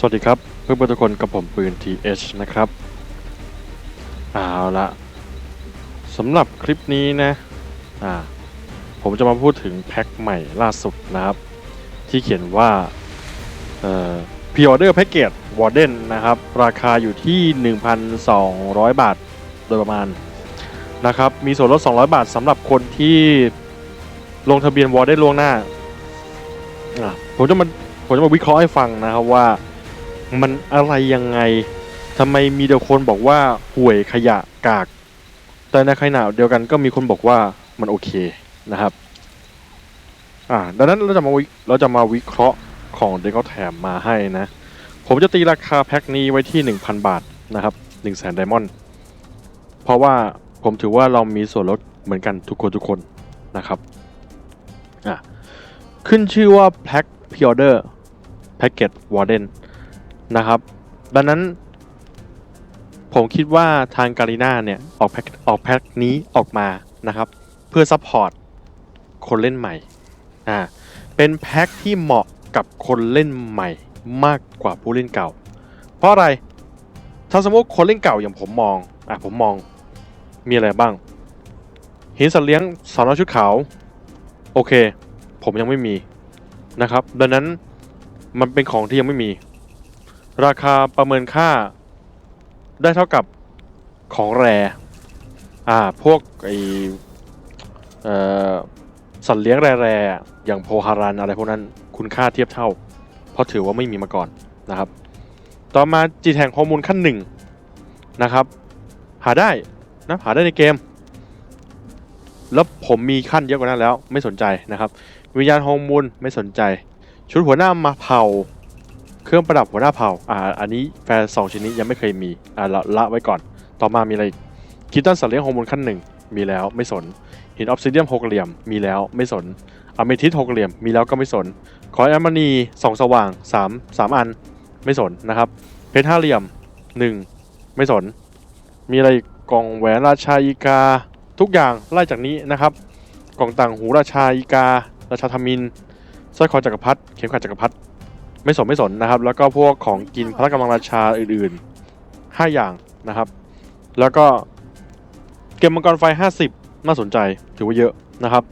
สวัสดีครับ เพื่อนๆทุกคนกับผมปืน TH นะครับเอาละสำหรับคลิปนี้นะอ่าผมจะมาพูดถึงแพ็คใหม่ล่าสุดนะครับ ที่เขียนว่าเอ่อ Pre-order Package Warden นนะครับ ราคาอยู่ที่ 1,200 บาทโดยประมาณนะครับ มีส่วนลด 200 บาทสำหรับคนที่ลงทะเบียน Warden ล่วงหน้าอะผมจะมาผมจะมาวิเคราะห์ให้ฟังนะครับว่า มันอะไรยังไงทำไมมีแต่คนบอกว่าห่วยขยะกาก แต่ในขณะเดียวกันก็มีคนบอกว่ามันโอเคนะครับ อ่า ดังนั้นเราจะมาวิเราจะมาวิเคราะห์ของเด็กเขาแถมมาให้นะ ผมจะตีราคาแพ็คนี้ไว้ที่ 1,000 บาทนะครับ1 0 0 0 0แสนไดมอนด์เพราะว่าผมถือว่าเรามีส่วนลดเหมือนกันทุกคนทุกคนนะครับอะขึ้นชื่อว่าแพ็คพิออเดอร์แพ็กเกจวอร์เดน นะครับ ดังนั้น ผมคิดว่าทางการีนาเนี่ย ออกแพ็คออกแพ็คนี้ออกมานะครับ เพื่อซัพพอร์ตคนเล่นใหม่อ่าเป็นแพ็คที่เหมาะกับคนเล่นใหม่มากกว่าผู้เล่นเก่า เพราะอะไร ถ้าสมมติคนเล่นเก่าอย่างผมมองอะผมมองมีอะไรบ้างหินสัตว์เลี้ยงสาวน้อยชุดขาว โอเค ผมยังไม่มีนะครับ ดังนั้นมันเป็นของที่ยังไม่มี ราคาประเมินค่า ได้เท่ากับของแรอ่า พวกไอเอ่อสัตว์เลี้ยงแร่ๆอย่างโพฮารันอะไรพวกนั้นคุณค่าเทียบเท่า เพราะถือว่าไม่มีมาก่อนนะครับ ต่อมาจีแทงฮอร์โมนขั้นหนึ่งนะครับ หาได้นะหาได้ในเกม แล้วผมมีขั้นเยอะกว่านั้นแล้วไม่สนใจนะครับ วิญญาณฮอร์โมนไม่สนใจ ชุดหัวหน้ามาเผา เครื่องประดับหัวหน้าเผ่าอ่าอันนี้แฟร์สองชิ้นนี้ยังไม่เคยมีอ่าละละไว้ก่อน ต่อมามีอะไรอีกคิตตันสัตว์เลี้ยงฮอร์โมนขั้นหนึ่งมีแล้วไม่สนหินออฟซิเดียมหกเหลี่ยมมีแล้วไม่สนอเมทิสหกเหลี่ยมมีแล้วก็ไม่สนขอแอมมานีสองสว่างสามสามอันไม่สนนะครับเพชรห้าเหลี่ยมหนึ่งไม่สน มีอะไรอีกกล่องแหวนราชาอีกาทุกอย่างไล่จากนี้นะครับ กล่องต่างหูราชาอีการาชาธมินสร้อยคอจักรพรรดิเข็มขัดจักรพรรดิ ไม่สนไม่สนนะครับ แล้วก็พวกของกินพระกำลังราชาอื่นๆ 5 อย่างนะครับ แล้วก็เกมมังกรไฟ 50 น่าสนใจถือว่าเยอะนะครับ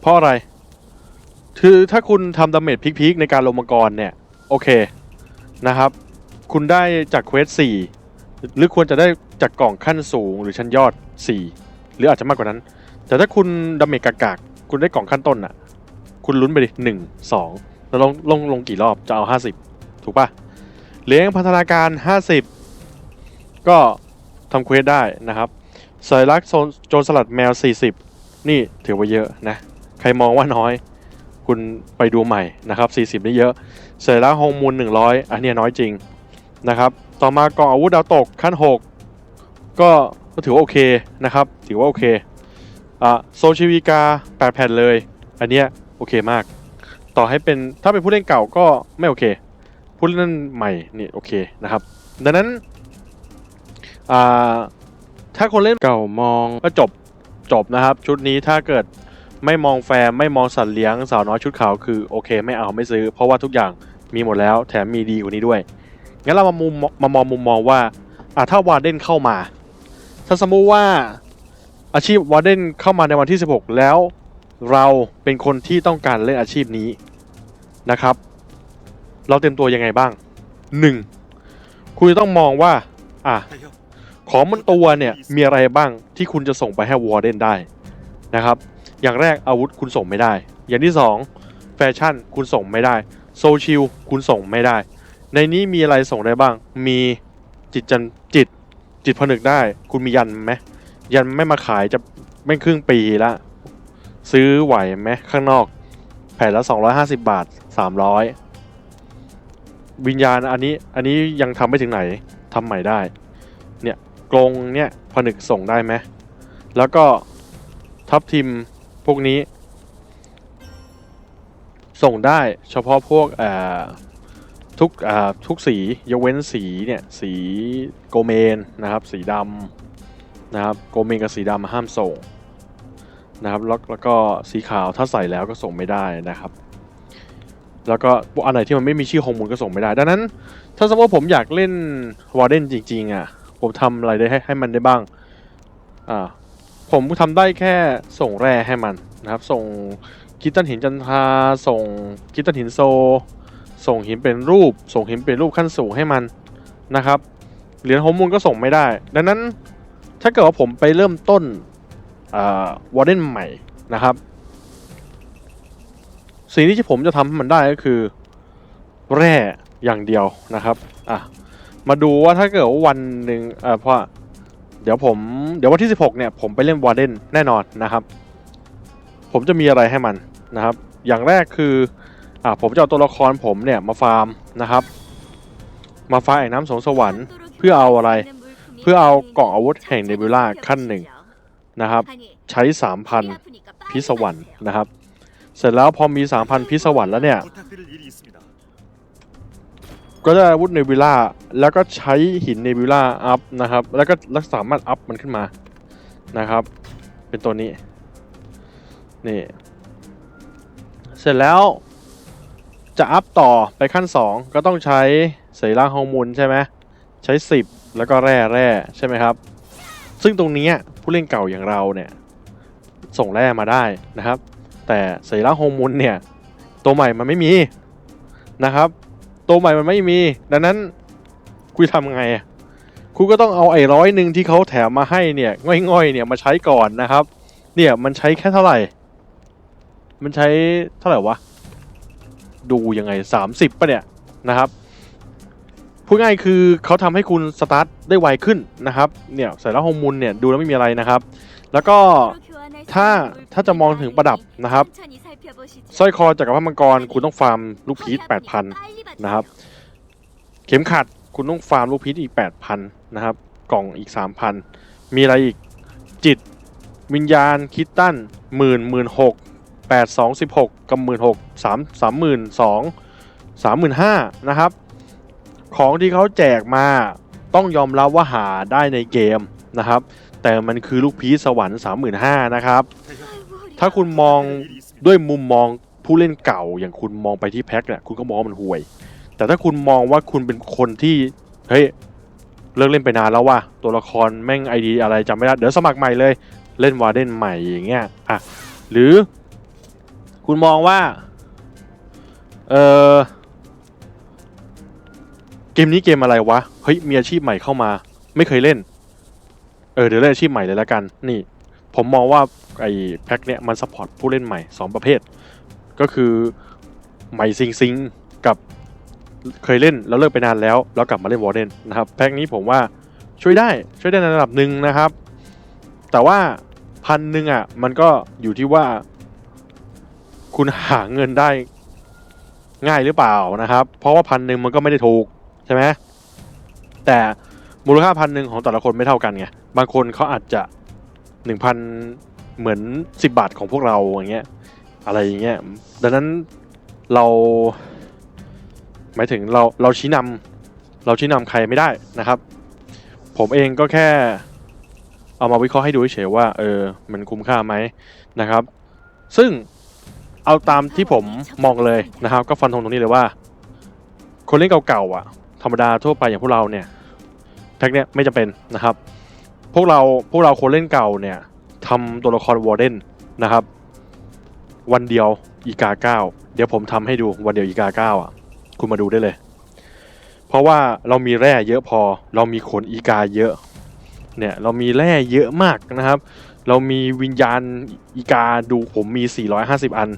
เพราะอะไร คือถ้าคุณทำดาเมจพีคๆในการลงมังกรเนี่ย โอเคนะครับ คุณได้จากเควส4หรือควรจะได้จากกล่องขั้นสูงหรือชั้นยอด 4 หรืออาจจะมากกว่านั้น แต่ถ้าคุณดาเมจกากๆ คุณได้กล่องขั้นต้นอะ คุณลุ้นไปดิหนึ่งสองแล้วลงลงลงกี่รอบจะเอาห้าสิบถูกปะเลี้ยงพัฒนาการห้าสิบก็ทำเควสได้นะครับสัญลักษณ์โซนโจรสลัดแมวสี่สิบนี่ถือว่าเยอะนะ ใครมองว่าน้อย คุณไปดูใหม่นะครับสี่สิบนี่เยอะสัญลักษณ์ฮองมูลหนึ่งร้อยอันนี้น้อยจริงนะครับต่อมากองอาวุธดาวตกขั้นหกก็ก็ถือว่าโอเคนะครับ ถือว่าโอเคอะโซชิวิกาแปดแผ่นเลย อันเนี้ย โอเคมาก ต่อให้เป็นถ้าเป็นผู้เล่นเก่าก็ไม่โอเค ผู้เล่นใหม่นี่โอเคนะครับ ดังนั้นถ้าคนเล่นเก่ามองก็จบจบนะครับ ชุดนี้ถ้าเกิดไม่มองแฟร์ไม่มองสัตว์เลี้ยงสาวน้อยชุดขาวคือโอเค ไม่เอาไม่ซื้อ เพราะว่าทุกอย่างมีหมดแล้ว แถมมีดีกว่านี้ด้วยงั้นเรามามุมมามองมุมมองว่าอ่าถ้าวาร์เดนเข้ามา ถ้าสมมุติว่าอาชีพวาร์เดนเข้ามาในวันที่ 16 แล้ว เราเป็นคนที่ต้องการเล่นอาชีพนี้นะครับ เราเตรียมตัวยังไงบ้าง 1. คุณจะต้องมองว่า อะ ของบนตัวเนี่ยมีอะไรบ้างที่คุณจะส่งไปให้วอร์เดนได้นะครับ อย่างแรกอาวุธคุณส่งไม่ได้ อย่างที่2แฟชั่นคุณส่งไม่ได้โซชิลคุณส่งไม่ได้ ในนี้มีอะไรส่งได้บ้าง มีจิตจันจิตจิตผนึกได้ คุณมียันไหมยันไม่มาขายจะไม่ครึ่งปีละ ซื้อไหวไหมข้างนอก แผ่นละ 250 บาท 300 วิญญาณอันนี้อันนี้ยังทำไม่ถึงไหนทำใหม่ได้ เนี่ยกรงเนี่ยผนึกส่งได้ไหมแล้วก็ทับทิมพวกนี้ ส่งได้เฉพาะพวกเอ่อทุกอ่าทุกสียกเว้นสีเนี่ยสีโกเมนนะครับ สีดำนะครับโกเมนกับสีดำห้ามส่ง นะครับแล้วแล้วก็สีขาวถ้าใส่แล้วก็ส่งไม่ได้นะครับ แล้วก็อันไหนที่มันไม่มีชื่อฮงมูลก็ส่งไม่ได้ ดังนั้น ถ้าสมมติผมอยากเล่นวอร์เดนจริงๆอะผมทำอะไรได้ให้ให้มันได้บ้างอ่าผมทำได้แค่ส่งแร่ให้มันนะครับ ส่งคิตตันหินจันทราส่งคิตตันหินโซ ส่งหินเป็นรูป ส่งหินเป็นรูปขั้นสูงให้มันนะครับเหรียญโฮมมูลก็ส่งไม่ได้ ดังนั้นถ้าเกิดว่าผมไปเริ่มต้น วอร์เดนใหม่นะครับ สิ่งที่ผมจะทำให้มันได้ก็คือ แร่อย่างเดียวนะครับอะมาดูว่าถ้าเกิดว่าวันหนึ่งเอ่อเพราะเดี๋ยวผมเดี๋ยววันที่ 16 เนี่ยผมไปเล่นวอร์เดนแน่นอนนะครับ ผมจะมีอะไรให้มันนะครับ อย่างแรกคืออะผมจะเอาตัวละครผมเนี่ยมาฟาร์มนะครับ มาฟาร์มแอ่งน้ำสงสวรรค์เพื่อเอาอะไร เพื่อเอาเกราะอาวุธแห่งเนบิล่าขั้นหนึ่ง นะครับ ใช้สามพันพิศวรรค์นะครับ เสร็จแล้วพอมีสามพันพิศวรรค์แล้วเนี่ย ก็จะอาวุธเนวิล่าแล้วก็ใช้หินเนวิล่าอัพนะครับ แล้วก็รักสามารถอัพมันขึ้นมานะครับ เป็นตัวนี้ นี่ เสร็จแล้วจะอัพต่อไปขั้น 2 ก็ต้องใช้เสร่างฮอร์โมนใช่ไหมใช้ 10 แล้วก็แร่แร่ใช่ไหมครับ ซึ่งตรงนี้ผู้เล่นเก่าอย่างเราเนี่ยส่งแร่มาได้นะครับ แต่สรีร่างฮอร์โมนเนี่ยตัวใหม่มันไม่มีนะครับ ตัวใหม่มันไม่มี ดังนั้นคุยทำไงคุณก็ต้องเอาไอ้ร้อยหนึ่งที่เขาแถมมาให้เนี่ยง่อยๆเนี่ยมาใช้ก่อนนะครับ เนี่ยมันใช้แค่เท่าไหร่ มันใช้เท่าไหร่วะดูยังไง 30ป่ะเนี่ยนะครับ พูดง่ายคือเขาทำให้คุณสตาร์ทได้ไวขึ้นนะครับเนี่ยใส่แล้วฮอร์โมนเนี่ยดูแล้วไม่มีอะไรนะครับ แล้วก็ถ้าถ้าจะมองถึงประดับนะครับสร้อยคอจักรพรรดิมังกรคุณต้องฟาร์มลูกพีช8,000นะนะครับบเข็มขัดคุณต้องฟาร์มลูกพีชอีก 8,000นะครับ กล่องอีก 3,000 มีอะไรอีกจิต วิญญาณคิตตันหมื่นหมื่นหกแปดสองสิบหกกับหมื่นหกสามสามหมื่นสองสามหมื่นห้านะครับ ของที่เขาแจกมาต้องยอมรับว่าหาได้ในเกมนะครับ แต่มันคือลูกพีสวรรค์35,000นะครับ ถ้าคุณมองด้วยมุมมองผู้เล่นเก่าอย่างคุณมองไปที่แพ็คเนี่ยคุณก็มองมันห่วย แต่ถ้าคุณมองว่าคุณเป็นคนที่เฮ้ยเลิกเล่นไปนานแล้วว่ะตัวละครแม่งไอดีอะไรจำไม่ได้เดี๋ยวสมัครใหม่เลยเล่นวาเดนใหม่อย่างเงี้ยอะหรือคุณมองว่าเออ มนี้เกมอะไรวะ เฮ้ยมีอาชีพใหม่เข้ามา ไม่เคยเล่น เออเดี๋ยวเล่นอาชีพใหม่เลยละกัน นี่ ผมมองว่าไอ้แพ็คเนี้ยมันสปอร์ตผู้เล่นใหม่ 2 ประเภท ก็คือใหม่ซิงซิงกับเคยเล่นแล้วเลิกไปนานแล้ว แล้วกลับมาเล่นวอร์เดนนะครับแพ็คนี้ผมว่าช่วยได้ช่วยได้ในระดับหนึ่งนะครับ แต่ว่าพันหนึ่งอะมันก็อยู่ที่ว่า คุณหาเงินได้ง่ายหรือเปล่านะครับ เพราะว่าพันหนึ่งมันก็ไม่ได้ถูก ใช่ไหมแต่มูลค่าพันหนึ่งของแต่ละคนไม่เท่ากันไงบางคนเขาอาจจะหนึ่งพันเหมือนสิบบาทของพวกเราอย่างเงี้ย อะไรอย่างเงี้ยดังนั้นเรา หมายถึงเราเราชี้นำเราชี้นำใครไม่ได้นะครับ ผมเองก็แค่เอามาวิเคราะห์ให้ดูเฉยว่า เออ มันคุ้มค่าไหมนะครับ ซึ่งเอาตามที่ผมมองเลยนะครับ ก็ฟันธงตรงนี้เลยว่า คนเล่นเก่าๆอะ ธรรมดาทั่วไปอย่างพวกเราเนี่ยแพ็กเนี้ยไม่จำเป็นนะครับ พวกเราพวกเราคนเล่นเก่าเนี่ยทำตัวละครวอร์เดนนะครับ วันเดียวอีกาเก้าเดี๋ยวผมทำให้ดูวันเดียวอีกาเก้าอะ คุณมาดูได้เลย เพราะว่าเรามีแร่เยอะพอ เรามีขนอีกาเยอะเนี่ยเรามีแร่เยอะมากนะครับ เรามีวิญญาณอีกาดูผมมี 450 อัน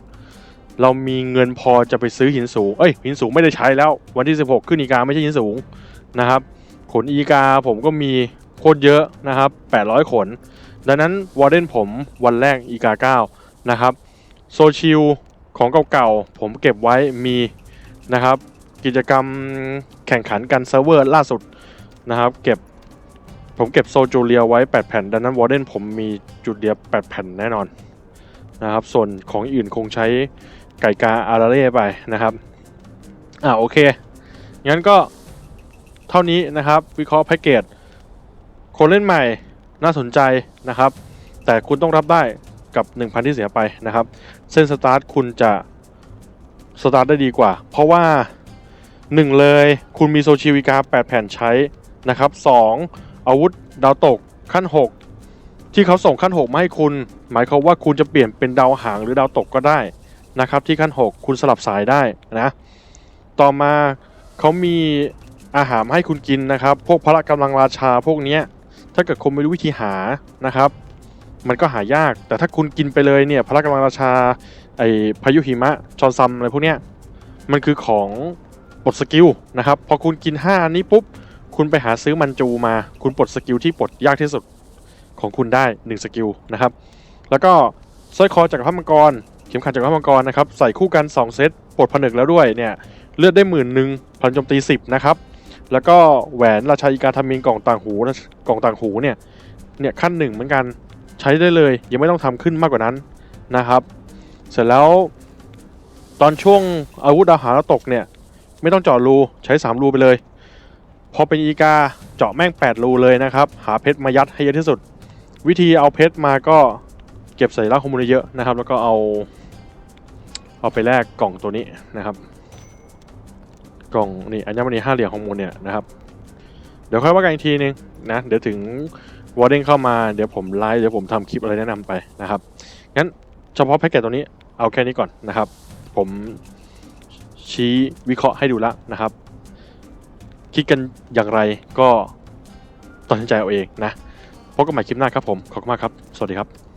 เรามีเงินพอจะไปซื้อหินสูง เอ้ยหินสูงไม่ได้ใช้แล้ว วันที่ 16 ขึ้นอีกาไม่ใช่หินสูงนะครับ ขนอีกาผมก็มีโคตรเยอะนะครับ 800 ขน ดังนั้นวอร์เดนผมวันแรกอีกา 9 นะครับโซชิลของเก่าๆ ผมเก็บไว้มีนะครับ กิจกรรมแข่งขันกันเซิร์ฟเวอร์ล่าสุดนะครับ เก็บผมเก็บโซจูเลียไว้ 8 แผ่น ดังนั้นวอร์เดนผมมีจุดเดียว 8 แผ่นแน่นอนนะครับ ส่วนของอื่นคงใช้ ไก่กาอาราเร่ไปนะครับอ่าโอเค งั้นก็เท่านี้นะครับ วิเคราะห์แพ็กเกจคนเล่นใหม่น่าสนใจนะครับ แต่คุณต้องรับได้กับ 1,000 ที่เสียไปนะครับ เส้นสตาร์ทคุณจะสตาร์ทได้ดีกว่า เพราะว่า 1 เลยคุณมีโซชิวิกา 8 แผ่นใช้นะครับ 2 อาวุธดาวตกขั้น 6 ที่เขาส่งขั้น 6 มาให้คุณ หมายความว่าคุณจะเปลี่ยนเป็นดาวหางหรือดาวตกก็ได้ นะครับที่ขั้น 6 คุณสลับสายได้นะ ต่อมาเขามีอาหารให้คุณกินนะครับ พวกพละกำลังราชาพวกเนี้ยถ้าเกิดคุณไม่รู้วิธีหานะครับ มันก็หายากแต่ถ้าคุณกินไปเลยเนี่ยพละกำลังราชาไอพายุหิมะชอนซัมอะไรพวกเนี้ยมันคือของปลดสกิลนะครับพอคุณกิน 5 อันนี้ปุ๊บ คุณไปหาซื้อมันจูมา คุณปลดสกิลที่ปลดยากที่สุดของคุณได้ 1 สกิลนะครับ แล้วก็สร้อยคอจากรพรรดิมังกร ข็มขัดจากพรรดิมังกรนะครับใส่คู่กัน 2 เซตปลดผนึกแล้วด้วยเนี่ยเลือดได้หมื่นหนึ่งพลังโจมตี 10 นะครับ แล้วก็แหวนราชาอีกาทามิงกล่องต่างหูนะกล่องต่างหูเนี่ยเนี่ยขั้นหนึ่งเหมือนกันใช้ได้เลยยังไม่ต้องทำขึ้นมากกว่านั้นนะครับ เสร็จแล้วตอนช่วงอาวุธอาหารตกเนี่ยไม่ต้องเจาะรูใช้ 3 รูไปเลย พอเป็นอีกาเจาะแม่ง 8 รูเลยนะครับ หาเพชรมายัดให้เยอะที่สุด วิธีเอาเพชรมาก็เก็บใส่ร่างข้อมูลเยอะนะครับ แล้วก็เอา เอาไปแลกกล่องตัวนี้นะครับ กล่องนี่อัญมณีห้าเหลี่ยมของมูลเนี่ยนะครับ เดี๋ยวค่อยว่ากันอีกทีนึงนะเดี๋ยวถึงวอร์เดนเข้ามาเดี๋ยวผมไลฟ์เดี๋ยวผมทำคลิปอะไรแนะนำไปนะครับงั้นเฉพาะแพ็กเกจตัวนี้เอาแค่นี้ก่อนนะครับ ผมชี้วิเคราะห์ให้ดูล้วนะครับ คิดกันอย่างไรก็ตัดสินใจเอาเองนะพบกันใหม่คลิปหน้าครับผม ขอบคุณมากครับ สวัสดีครับ